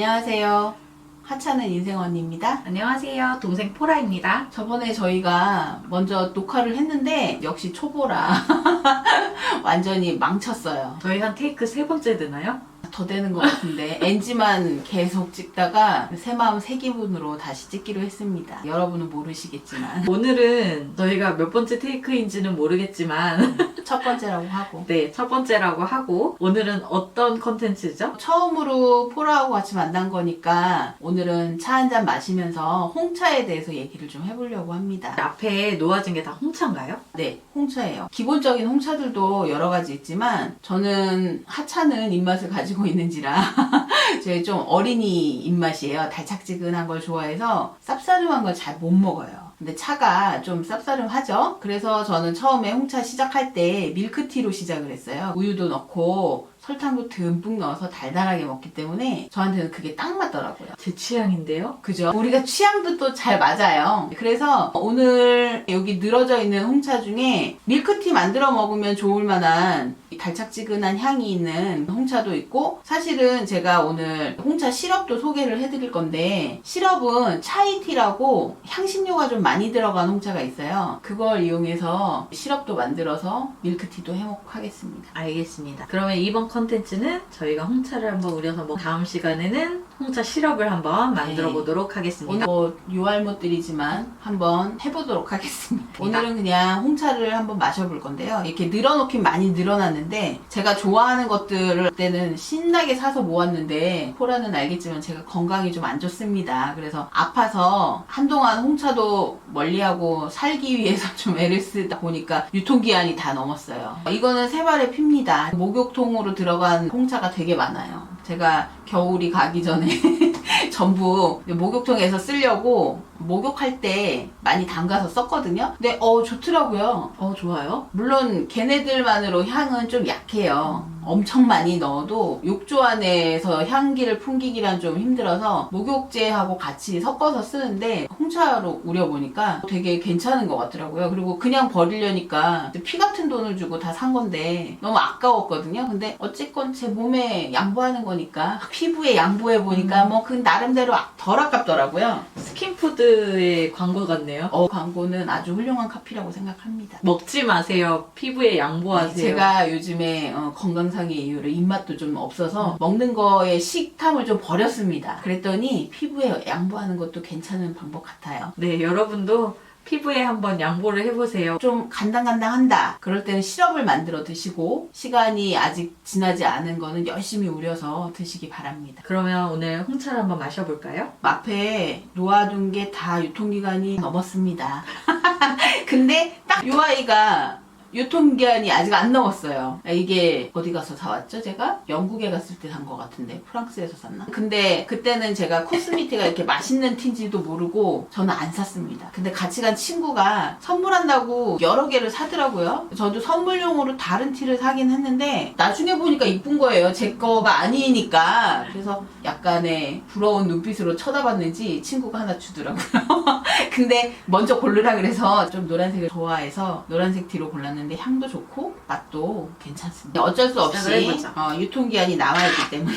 안녕하세요. 하찮은 인생 언니입니다. 안녕하세요. 동생 포라입니다. 저번에 저희가 먼저 녹화를 했는데 역시 초보라 완전히 망쳤어요. 저희 한 테이크 세 번째 되나요? 더 되는 것 같은데 NG만 계속 찍다가 새 마음 새 기분으로 다시 찍기로 했습니다. 여러분은 모르시겠지만 오늘은 저희가 몇 번째 테이크인지는 모르겠지만 첫 번째라고 하고 네, 첫 번째라고 하고 오늘은 어떤 컨텐츠죠? 처음으로 포라하고 같이 만난 거니까 오늘은 차 한 잔 마시면서 홍차에 대해서 얘기를 좀 해보려고 합니다. 앞에 놓아진 게 다 홍차인가요? 네, 홍차예요. 기본적인 홍차들도 여러 가지 있지만 저는 하차는 입맛을 가지고 있는지라 제좀 어린이 입맛이에요. 달짝지근한 걸 좋아해서 쌉싸름한 걸 잘 못 먹어요. 근데 차가 좀 쌉싸름하죠? 그래서 저는 처음에 홍차 시작할 때 밀크티로 시작을 했어요. 우유도 넣고 설탕도 듬뿍 넣어서 달달하게 먹기 때문에 저한테는 그게 딱 맞더라고요. 제 취향인데요. 그죠? 우리가 취향도 또 잘 맞아요. 그래서 오늘 여기 늘어져 있는 홍차 중에 밀크티 만들어 먹으면 좋을 만한 달짝지근한 향이 있는 홍차도 있고 사실은 제가 오늘 홍차 시럽도 소개를 해드릴 건데 시럽은 차이티라고 향신료가 좀 많이 들어간 홍차가 있어요. 그걸 이용해서 시럽도 만들어서 밀크티도 해먹하겠습니다. 알겠습니다. 그러면 이번 컨 텐츠는 저희가 홍차를 한번 우려서 먹 다음 시간에는 홍차 시럽을 한번 만들어 네. 보도록 오늘 하겠습니다. 뭐 유알못들이지만 한번 해보도록 하겠습니다. 오늘은 그냥 홍차를 한번 마셔볼 건데요. 이렇게 늘어놓긴 많이 늘어났는데 제가 좋아하는 것들을 때는 신나게 사서 모았는데 포라는 알겠지만 제가 건강이 좀 안 좋습니다. 그래서 아파서 한동안 홍차도 멀리하고 살기 위해서 좀 애를 쓰다 보니까 유통기한이 다 넘었어요. 이거는 세발의 피입니다. 목욕통으로 들어 간 홍차가 되게 많아요. 제가 겨울이 가기 전에 전부 목욕통에서 쓰려고 목욕할 때 많이 담가서 썼거든요. 근데 어 좋더라고요. 어, 좋아요. 물론 걔네들만으로 향은 좀 약해요. 엄청 많이 넣어도 욕조 안에서 향기를 풍기기란 좀 힘들어서 목욕제하고 같이 섞어서 쓰는데 홍차로 우려보니까 되게 괜찮은 것 같더라고요. 그리고 그냥 버리려니까 피 같은 돈을 주고 다 산 건데 너무 아까웠거든요. 근데 어쨌건 제 몸에 양보하는 거니까 피부에 양보해 보니까 뭐그 나름대로 덜 아깝더라고요. 스킨푸드의 광고 같네요. 어 광고는 아주 훌륭한 카피라고 생각합니다. 먹지 마세요. 피부에 양보하세요. 제가 요즘에 어, 건강상의 이유로 입맛도 좀 없어서 먹는 거에 식탐을 좀 버렸습니다. 그랬더니 피부에 양보하는 것도 괜찮은 방법 같아요. 네, 여러분도 피부에 한번 양보를 해보세요. 좀 간당간당한다. 그럴 때는 시럽을 만들어 드시고 시간이 아직 지나지 않은 거는 열심히 우려서 드시기 바랍니다. 그러면 오늘 홍차를 한번 마셔볼까요? 앞에 놓아둔 게 다 유통기간이 넘었습니다. 근데 딱이 아이가 유통기한이 아직 안 넘었어요. 이게 어디 가서 사왔죠, 제가? 영국에 갔을 때 산 것 같은데 프랑스에서 샀나? 근데 그때는 제가 코스미티가 이렇게 맛있는 티인지도 모르고 저는 안 샀습니다. 근데 같이 간 친구가 선물한다고 여러 개를 사더라고요. 저도 선물용으로 다른 티를 사긴 했는데 나중에 보니까 이쁜 거예요. 제 거가 아니니까. 그래서 약간의 부러운 눈빛으로 쳐다봤는지 친구가 하나 주더라고요. 근데 먼저 고르라 그래서 좀 노란색을 좋아해서 노란색 티로 골랐는데 향도 좋고 맛도 괜찮습니다. 어쩔 수 없이 시작을 해보자. 어, 유통기한이 남아있기 때문에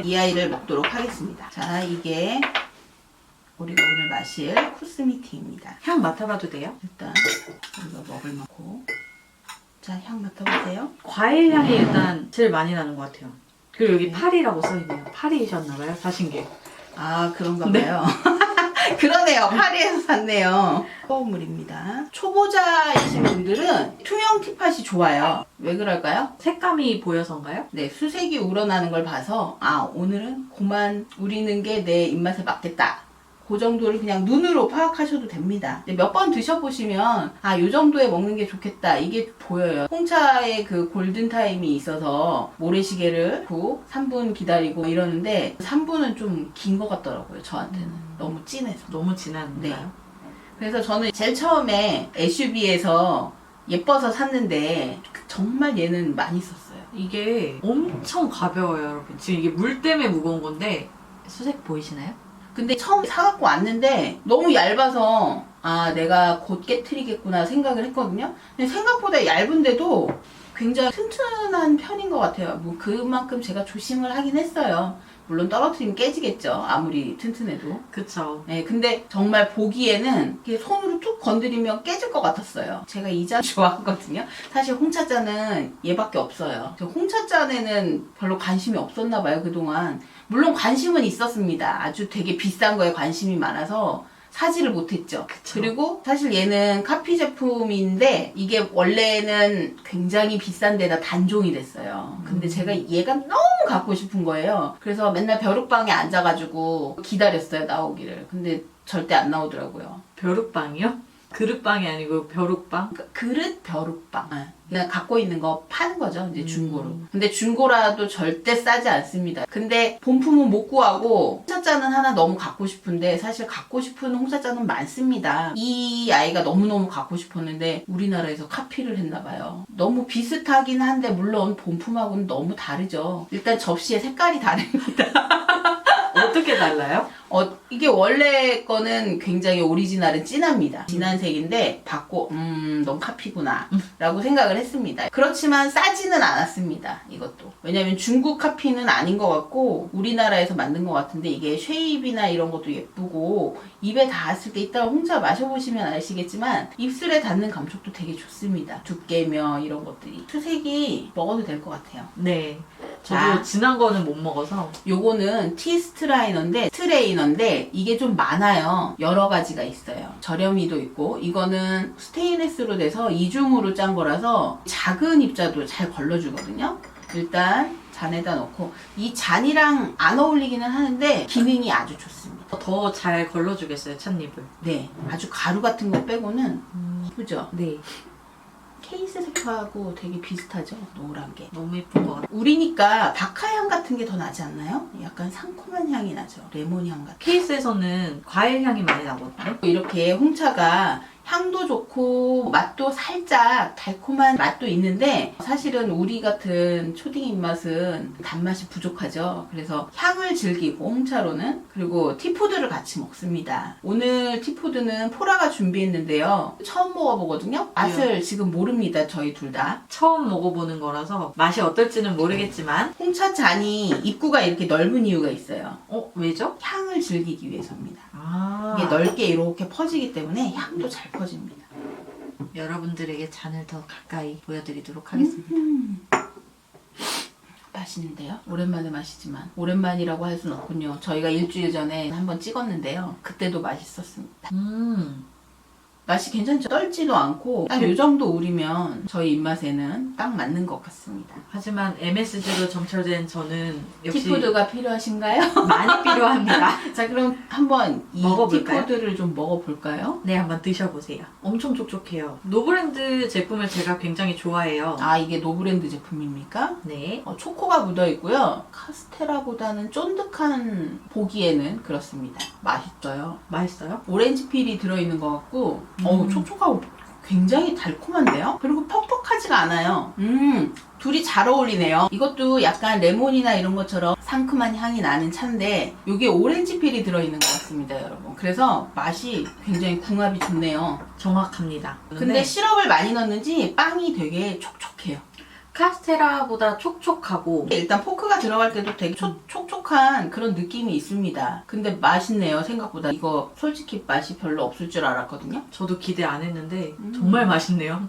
이 아이를 먹도록 하겠습니다. 자 이게 우리가 오늘 마실 쿠스미티입니다. 향 맡아봐도 돼요? 일단 우리가 먹을 만고 자 향 맡아보세요. 과일 향이 일단 제일 많이 나는 것 같아요. 그리고 여기 네. 파리라고 써있네요. 파리이셨나봐요, 사신 게. 아 그런가 봐요. 그러네요. 파리에서 샀네요. 허브물입니다. 초보자이신 분들은 투명 티팟이 좋아요. 왜 그럴까요? 색감이 보여서인가요? 네, 수색이 우러나는 걸 봐서 아 오늘은 고만 우리는 게 내 입맛에 맞겠다. 그 정도를 그냥 눈으로 파악하셔도 됩니다. 몇 번 드셔보시면 아 요 정도에 먹는 게 좋겠다 이게 보여요. 홍차의 그 골든 타임이 있어서 모래시계를 고 3분 기다리고 이러는데 3분은 좀 긴 것 같더라고요. 저한테는 너무 진해서. 너무 진한가요? 그래서 저는 제일 처음에 SUV에서 예뻐서 샀는데 정말 얘는 많이 썼어요. 이게 엄청 가벼워요, 여러분. 지금 이게 물 때문에 무거운 건데 수색 보이시나요? 근데 처음 사갖고 왔는데 너무 얇아서 아 내가 곧 깨트리겠구나 생각을 했거든요. 근데 생각보다 얇은데도 굉장히 튼튼한 편인 것 같아요. 뭐 그만큼 제가 조심을 하긴 했어요. 물론 떨어뜨리면 깨지겠죠. 아무리 튼튼해도. 그쵸. 네, 근데 정말 보기에는 이렇게 손으로 툭 건드리면 깨질 것 같았어요. 제가 이 잔 좋아하거든요. 사실 홍차잔은 얘밖에 없어요. 저 홍차잔에는 별로 관심이 없었나 봐요, 그동안. 물론 관심은 있었습니다. 아주 되게 비싼 거에 관심이 많아서 사지를 못했죠. 그쵸. 그리고 사실 얘는 카피 제품인데 이게 원래는 굉장히 비싼 데다 단종이 됐어요. 근데 음. 제가 얘가 너무 갖고 싶은 거예요. 그래서 맨날 벼룩방에 앉아가지고 기다렸어요, 나오기를. 근데 절대 안 나오더라고요. 벼룩빵이요? 그릇빵이 아니고 벼룩빵? 그러니까 그릇 벼룩빵. 네. 그냥 갖고 있는 거 파는 거죠, 이제 중고로. 음. 근데 중고라도 절대 싸지 않습니다. 근데 본품은 못 구하고 홍차잔은 하나 너무 갖고 싶은데 사실 갖고 싶은 홍차잔은 많습니다. 이 아이가 너무너무 갖고 싶었는데 우리나라에서 카피를 했나 봐요. 너무 비슷하긴 한데 물론 본품하고는 너무 다르죠. 일단 접시의 색깔이 다릅니다. 어떻게 달라요? 어, 이게 원래 거는 굉장히 오리지널은 진합니다. 진한 색인데 받고 음 너무 카피구나 라고 생각을 했습니다. 그렇지만 싸지는 않았습니다. 이것도. 왜냐면 중국 카피는 아닌 것 같고 우리나라에서 만든 것 같은데 이게 쉐입이나 이런 것도 예쁘고 입에 닿았을 때 이따가 홍차 마셔보시면 아시겠지만 입술에 닿는 감촉도 되게 좋습니다. 두께며 이런 것들이. 수색이 먹어도 될 것 같아요. 네. 저도 아. 진한 거는 못 먹어서 요거는 티 스트라이너인데 스트레이너인데 이게 좀 많아요. 여러 가지가 있어요. 저렴이도 있고 이거는 스테인레스로 돼서 이중으로 짠 거라서 작은 입자도 잘 걸러주거든요. 일단 잔에다 넣고 이 잔이랑 안 어울리기는 하는데 기능이 아주 좋습니다. 더 잘 걸러주겠어요, 찻잎을. 네, 아주 가루 같은 거 빼고는 예쁘죠? 네. 케이스 색하고 되게 비슷하죠? 노란 게. 너무 예쁜 것. 우리니까 박하향 같은 게 더 나지 않나요? 약간 상콤한 향이 나죠. 레몬 향 같은. 케이스에서는 과일 향이 많이 나거든요. 이렇게 홍차가 향도 좋고 맛도 살짝 달콤한 맛도 있는데 사실은 우리 같은 초딩 입맛은 단맛이 부족하죠. 그래서 향을 즐기고 홍차로는 그리고 티푸드를 같이 먹습니다. 오늘 티푸드는 포라가 준비했는데요. 처음 먹어보거든요. 맛을 지금 모릅니다. 저희 둘 다. 처음 먹어보는 거라서 맛이 어떨지는 모르겠지만, 홍차 잔이 입구가 이렇게 넓은 이유가 있어요. 어, 왜죠? 향을 즐기기 위해서입니다. 아. 이게 넓게 이렇게 퍼지기 때문에 향도 잘 퍼집니다. 여러분들에게 잔을 더 가까이 보여드리도록 하겠습니다. 음. 맛있는데요? 오랜만에 마시지만 오랜만이라고 할 수는 없군요. 저희가 일주일 전에 한번 찍었는데요. 그때도 맛있었습니다. 음. 맛이 괜찮죠? 떨지도 않고 딱이 정도 우리면 저희 입맛에는 딱 맞는 것 같습니다. 하지만 MSG로 점철된 저는 역시 티푸드가 필요하신가요? 많이 필요합니다. 자 그럼 한번 이 먹어볼까요? 티푸드를 좀 먹어볼까요? 네, 한번 드셔보세요. 엄청 촉촉해요. 노브랜드 제품을 제가 굉장히 좋아해요. 아 이게 노브랜드 제품입니까? 네. 어, 초코가 묻어 있고요. 카스테라보다는 쫀득한 보기에는 그렇습니다. 맛있어요. 맛있어요? 오렌지 필이 들어있는 것 같고, 음. 어우, 촉촉하고 굉장히 달콤한데요? 그리고 퍽퍽하지가 않아요. 음, 둘이 잘 어울리네요. 이것도 약간 레몬이나 이런 것처럼 상큼한 향이 나는 차인데, 여기에 오렌지 필이 들어있는 것 같습니다, 여러분. 그래서 맛이 굉장히 궁합이 좋네요. 정확합니다. 근데 시럽을 많이 넣는지 빵이 되게 촉촉해요. 카스테라보다 촉촉하고 일단 포크가 들어갈 때도 되게 촉, 촉 촉한 그런 느낌이 있습니다. 근데 맛있네요, 생각보다. 이거 솔직히 맛이 별로 없을 줄 알았거든요. 저도 기대 안 했는데 음. 정말 맛있네요.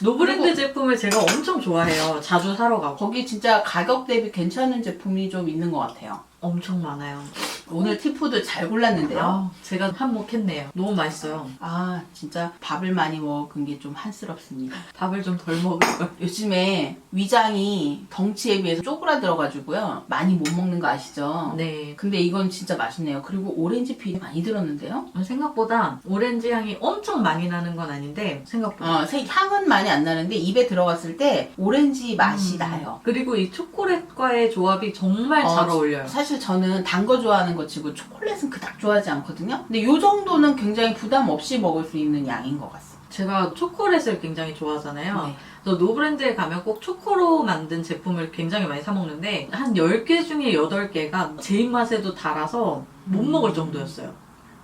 노브랜드 그리고- 제품을 제가 엄청 좋아해요. 자주 사러 가고 거기 진짜 가격 대비 괜찮은 제품이 좀 있는 것 같아요. 엄청 많아요. 오늘 티푸드 잘 골랐는데요. 아, 제가 한몫했네요. 너무 맛있어요. 아, 진짜 밥을 많이 먹은 게 좀 한스럽습니다. 밥을 좀 덜 먹을 걸. 요즘에 위장이 덩치에 비해서 쪼그라들어가지고요. 많이 못 먹는 거 아시죠? 네. 근데 이건 진짜 맛있네요. 그리고 오렌지 필이 많이 들었는데요. 생각보다 오렌지 향이 엄청 많이 나는 건 아닌데 생각보다 어, 색 향은 많이 안 나는데 입에 들어갔을 때 오렌지 맛이 음. 나요. 그리고 이 초콜릿과의 조합이 정말 어, 잘 어울려요. 사실 저는 단 거 좋아하는 거 치고 초콜릿은 그닥 좋아하지 않거든요. 근데 요 정도는 굉장히 부담 없이 먹을 수 있는 양인 것 같습니다. 제가 초콜릿을 굉장히 좋아하잖아요. 네. 그래서 노브랜드에 가면 꼭 초코로 만든 제품을 굉장히 많이 사 먹는데 한 10개 중에 8개가 제 입맛에도 달아서 못 음. 먹을 정도였어요.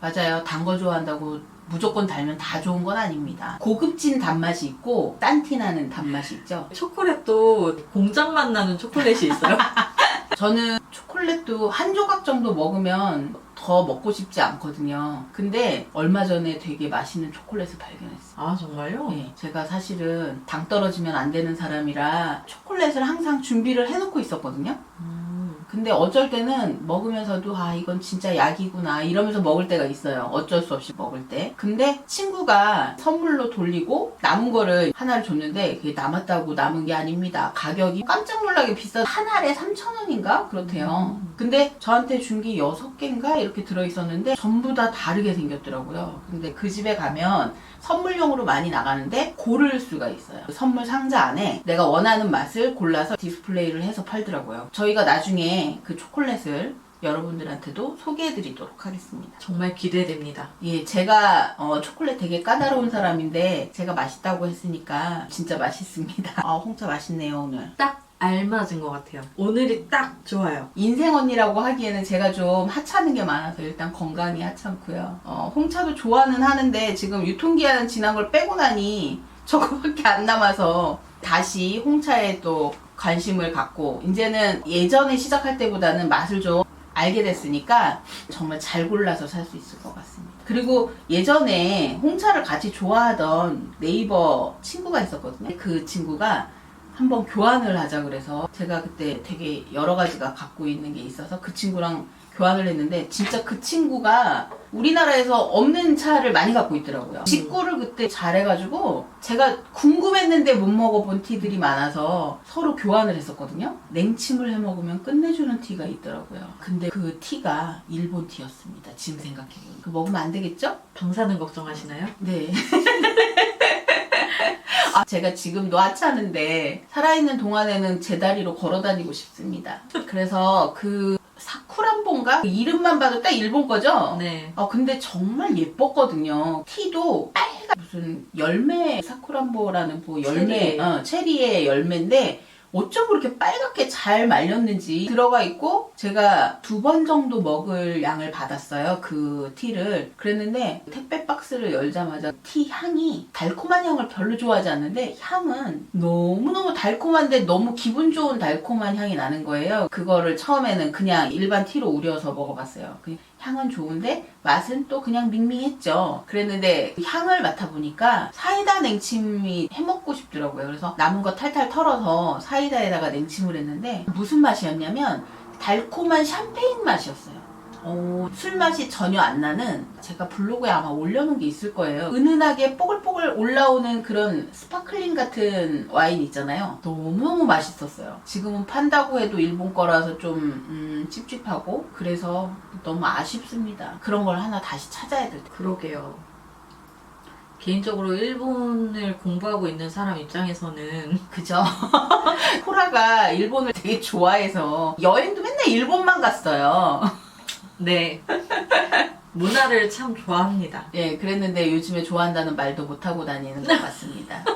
맞아요. 단 거 좋아한다고 무조건 달면 다 좋은 건 아닙니다. 고급진 단맛이 있고 딴티 나는 단맛이 있죠. 초콜릿도 공장 맛 나는 초콜릿이 있어요. 저는 초콜릿 초콜릿도 한 조각 정도 먹으면 더 먹고 싶지 않거든요. 근데 얼마 전에 되게 맛있는 초콜릿을 발견했어요. 아 정말요? 예, 제가 사실은 당 떨어지면 안 되는 사람이라 초콜릿을 항상 준비를 해놓고 있었거든요. 음, 근데 어쩔 때는 먹으면서도 아 이건 진짜 약이구나 이러면서 먹을 때가 있어요. 어쩔 수 없이 먹을 때. 근데 친구가 선물로 돌리고 남은 거를 하나를 줬는데 그게 남았다고 남은 게 아닙니다. 가격이 깜짝 놀라게 비싸. 한 알에 3,000원인가 그렇대요. 근데 저한테 준 게 6개인가 이렇게 들어 있었는데 전부 다 다르게 생겼더라고요. 근데 그 집에 가면 선물용으로 많이 나가는데 고를 수가 있어요. 그 선물 상자 안에 내가 원하는 맛을 골라서 디스플레이를 해서 팔더라고요. 저희가 나중에 그 초콜릿을 여러분들한테도 소개해드리도록 하겠습니다. 정말 기대됩니다. 예, 제가 어, 초콜릿 되게 까다로운 사람인데 제가 맛있다고 했으니까 진짜 맛있습니다. 아, 홍차 맛있네요 오늘. 딱 알맞은 것 같아요. 오늘이 딱 좋아요. 인생 언니라고 하기에는 제가 좀 하찮은 게 많아서 일단 건강이 하찮고요. 어, 홍차도 좋아는 하는데 지금 유통기한 지난 걸 빼고 나니 저거밖에 안 남아서 다시 홍차에 또 관심을 갖고 이제는 예전에 시작할 때보다는 맛을 좀 알게 됐으니까 정말 잘 골라서 살 수 있을 것 같습니다. 그리고 예전에 홍차를 같이 좋아하던 네이버 친구가 있었거든요. 그 친구가 한번 교환을 하자 그래서 제가 그때 되게 여러 가지가 갖고 있는 게 있어서 그 친구랑 교환을 했는데 진짜 그 친구가 우리나라에서 없는 차를 많이 갖고 있더라고요. 직구를 그때 잘해가지고 제가 궁금했는데 못 먹어본 티들이 많아서 서로 교환을 했었거든요. 냉침을 해 먹으면 끝내주는 티가 있더라고요. 근데 그 티가 일본 티였습니다. 지금 생각해보면. 그 먹으면 안 되겠죠? 방사능 걱정하시나요? 네. 아, 제가 지금도 하찮은데 살아있는 동안에는 제 다리로 걸어 다니고 싶습니다. 그래서 그 사쿠란본가 그 이름만 봐도 딱 일본 거죠? 네. 아 근데 정말 예뻤거든요. 티도 빨간 무슨 열매 사쿠란보라는 뭐 열매 체리. 어, 체리의 열매인데 어쩜 그렇게 빨갛게 잘 말렸는지 들어가 있고 제가 두 번 정도 먹을 양을 받았어요 그 티를. 그랬는데 택배 박스를 열자마자 티 향이 달콤한 향을 별로 좋아하지 않는데 향은 너무너무 달콤한데 너무 기분 좋은 달콤한 향이 나는 거예요. 그거를 처음에는 그냥 일반 티로 우려서 먹어봤어요. 그 향은 좋은데 맛은 또 그냥 밍밍했죠. 그랬는데 향을 맡아보니까 사이다 냉침이 해먹고 싶더라고요. 그래서 남은 거 탈탈 털어서 사이다에다가 냉침을 했는데 무슨 맛이었냐면 달콤한 샴페인 맛이었어요. 어, 술 맛이 전혀 안 나는 제가 블로그에 아마 올려놓은 게 있을 거예요. 은은하게 뽀글뽀글 올라오는 그런 스파클링 같은 와인 있잖아요. 너무너무 맛있었어요. 지금은 판다고 해도 일본 거라서 좀 음, 찝찝하고 그래서 너무 아쉽습니다. 그런 걸 하나 다시 찾아야 될 때. 그러게요. 개인적으로 일본을 공부하고 있는 사람 입장에서는 그죠? 코라가 일본을 되게 좋아해서 여행도 맨날 일본만 갔어요. 네 문화를 참 좋아합니다. 예, 그랬는데 요즘에 좋아한다는 말도 못하고 다니는 것 같습니다.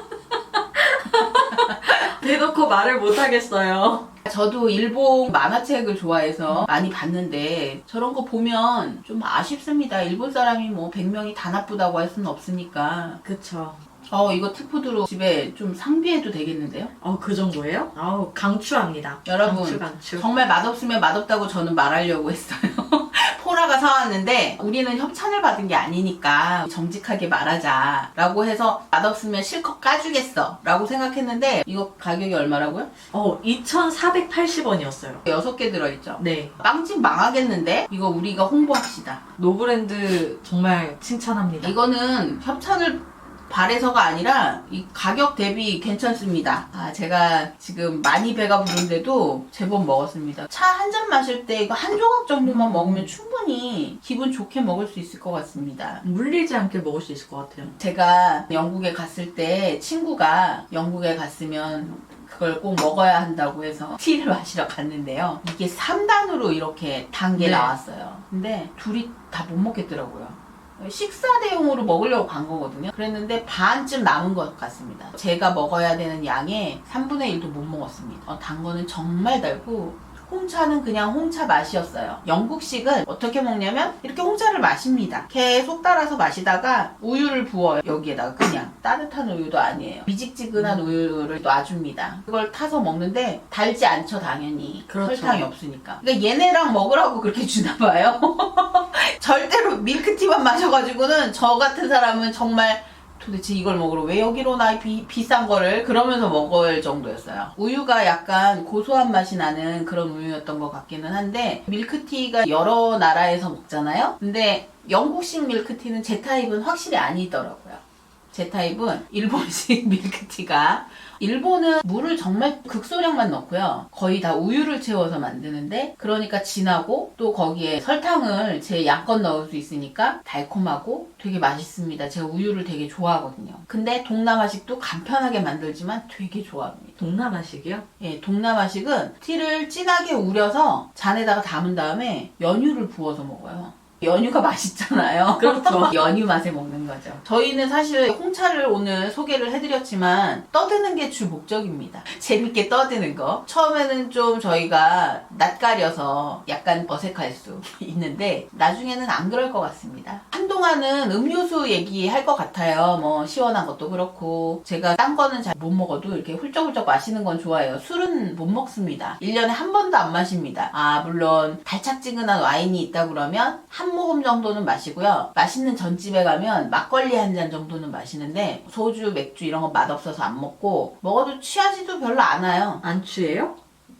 대놓고 말을 못 하겠어요. 저도 일본 만화책을 좋아해서 많이 봤는데 저런 거 보면 좀 아쉽습니다. 일본 사람이 뭐 100명이 다 나쁘다고 할 수는 없으니까. 그쵸. 어, 이거 티푸드로 집에 좀 상비해도 되겠는데요? 어, 그 정도예요? 아우, 강추합니다. 여러분, 강추, 강추. 정말 맛없으면 맛없다고 저는 말하려고 했어요. 포라가 사왔는데 우리는 협찬을 받은 게 아니니까 정직하게 말하자 라고 해서 맛없으면 실컷 까주겠어 라고 생각했는데 이거 가격이 얼마라고요? 어, 2,480원이었어요. 6개 들어있죠. 네. 빵집 망하겠는데? 이거 우리가 홍보합시다. 노브랜드 정말 칭찬합니다. 이거는 협찬을 바래서가 아니라 이 가격 대비 괜찮습니다. 아, 제가 지금 많이 배가 부른데도 제법 먹었습니다. 차 한 잔 마실 때 이거 한 조각 정도만 먹으면 충분히 기분 좋게 먹을 수 있을 것 같습니다. 물리지 않게 먹을 수 있을 것 같아요. 제가 영국에 갔을 때 친구가 영국에 갔으면 그걸 꼭 먹어야 한다고 해서 티를 마시러 갔는데요. 이게 3단으로 이렇게 단 게 네. 나왔어요. 근데 둘이 다 못 먹겠더라고요. 식사 대용으로 먹으려고 간 거거든요. 그랬는데 반쯤 남은 것 같습니다. 제가 먹어야 되는 양의 3분의 1도 못 먹었습니다. 어, 단 거는 정말 달고 홍차는 그냥 홍차 맛이었어요. 영국식은 어떻게 먹냐면 이렇게 홍차를 마십니다. 계속 따라서 마시다가 우유를 부어요. 여기에다가 그냥 따뜻한 우유도 아니에요. 미직지근한 우유를 놔줍니다. 그걸 타서 먹는데 달지 않죠 당연히. 그렇죠. 설탕이 없으니까. 그러니까 얘네랑 먹으라고 그렇게 주나 봐요. 절대로 밀크티만 마셔가지고는 저 같은 사람은 정말 도대체 이걸 먹으러 왜 여기로 나 비, 비싼 거를 그러면서 먹을 정도였어요. 우유가 약간 고소한 맛이 나는 그런 우유였던 것 같기는 한데 밀크티가 여러 나라에서 먹잖아요. 근데 영국식 밀크티는 제 타입은 확실히 아니더라고요. 제 타입은 일본식 밀크티가 일본은 물을 정말 극소량만 넣고요. 거의 다 우유를 채워서 만드는데 그러니까 진하고 또 거기에 설탕을 제 양껏 넣을 수 있으니까 달콤하고 되게 맛있습니다. 제가 우유를 되게 좋아하거든요. 근데 동남아식도 간편하게 만들지만 되게 좋아합니다. 동남아식이요? 예, 동남아식은 티를 진하게 우려서 잔에다가 담은 다음에 연유를 부어서 먹어요. 연유가 맛있잖아요. 그렇죠. 연유 맛에 먹는 거죠. 저희는 사실 홍차를 오늘 소개를 해드렸지만 떠드는 게 주 목적입니다. 재밌게 떠드는 거. 처음에는 좀 저희가 낯가려서 약간 어색할 수 있는데 나중에는 안 그럴 것 같습니다. 한동안은 음료수 얘기할 것 같아요. 뭐 시원한 것도 그렇고 제가 딴 거는 잘 못 먹어도 이렇게 훌쩍훌쩍 마시는 건 좋아해요. 술은 못 먹습니다. 1년에 한 번도 안 마십니다. 아 물론 달짝지근한 와인이 있다 그러면 한 모금 정도는 마시고요. 맛있는 전집에 가면 막걸리 한 잔 정도는 마시는데 소주, 맥주 이런 거 맛없어서 안 먹고 먹어도 취하지도 별로 않아요. 안 취해요?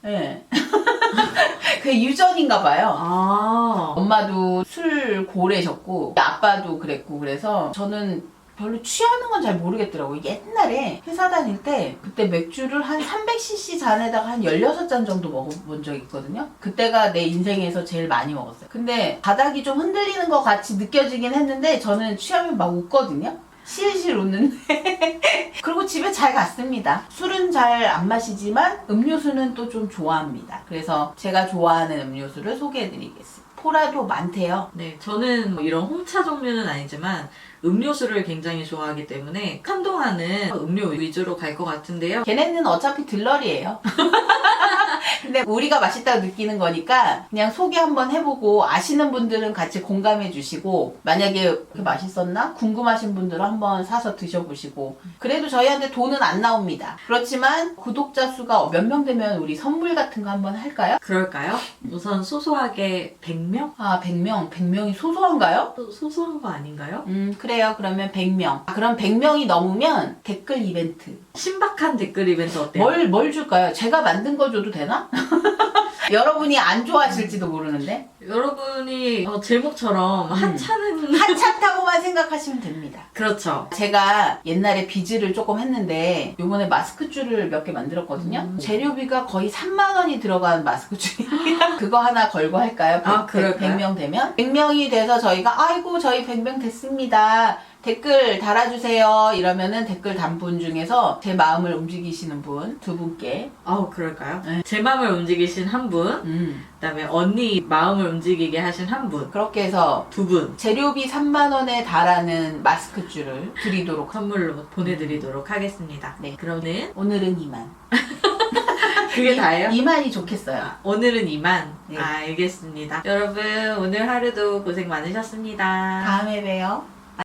예. 그게 유전인가 봐요. 아. 엄마도 술 고래셨고 아빠도 그랬고 그래서 저는 별로 취하는 건 잘 모르겠더라고요. 옛날에 회사 다닐 때 그때 맥주를 한 300cc 잔에다가 한 16잔 정도 먹어본 적이 있거든요. 그때가 내 인생에서 제일 많이 먹었어요. 근데 바닥이 좀 흔들리는 것 같이 느껴지긴 했는데 저는 취하면 막 웃거든요. 실실 웃는데 그리고 집에 잘 갔습니다. 술은 잘 안 마시지만 음료수는 또 좀 좋아합니다. 그래서 제가 좋아하는 음료수를 소개해 드리겠습니다. 포라도 많대요. 네, 저는 뭐 이런 홍차 종류는 아니지만 음료수를 굉장히 좋아하기 때문에 한동안은 음료 위주로 갈 것 같은데요. 걔네는 어차피 들러리예요. 근데 우리가 맛있다고 느끼는 거니까 그냥 소개 한번 해보고 아시는 분들은 같이 공감해 주시고 만약에 그렇게 맛있었나 궁금하신 분들은 한번 사서 드셔보시고 그래도 저희한테 돈은 안 나옵니다. 그렇지만 구독자 수가 몇 명 되면 우리 선물 같은 거 한번 할까요? 그럴까요? 우선 소소하게 100명? 아 100명 100명이 소소한가요? 소- 소소한 거 아닌가요? 음 그래요 그러면 100명 아, 그럼 100명이 넘으면 댓글 이벤트 신박한 댓글 이벤트 어때요? 뭘, 뭘 줄까요? 제가 만든 거 줘도 되나? 여러분이 안 좋아하실지도 모르는데. 여러분이 어, 제목처럼 한차는 한차타고만 생각하시면 됩니다. 그렇죠. 제가 옛날에 비즈를 조금 했는데 요번에 마스크줄을 몇 개 만들었거든요. 음. 재료비가 거의 3만 원이 들어간 마스크줄입니다. 그거 하나 걸고 할까요? 아, 그럴까요? 100명 되면? 100명이 돼서 저희가 아이고 저희 100명 됐습니다. 댓글 달아주세요. 이러면은 댓글 단 분 중에서 제 마음을 움직이시는 분 두 분께 아우 그럴까요? 네. 제 마음을 움직이신 한 분, 음, 그다음에 언니 마음을 움직이게 하신 한 분, 그렇게 해서 두 분 재료비 3만 원에 달하는 마스크줄을 드리도록 선물로 보내드리도록 하겠습니다. 네. 그러면 오늘은 2만. 그게 다예요? 2만이 좋겠어요. 오늘은 이만. 네. 알겠습니다. 여러분 오늘 하루도 고생 많으셨습니다. 다음에 봬요.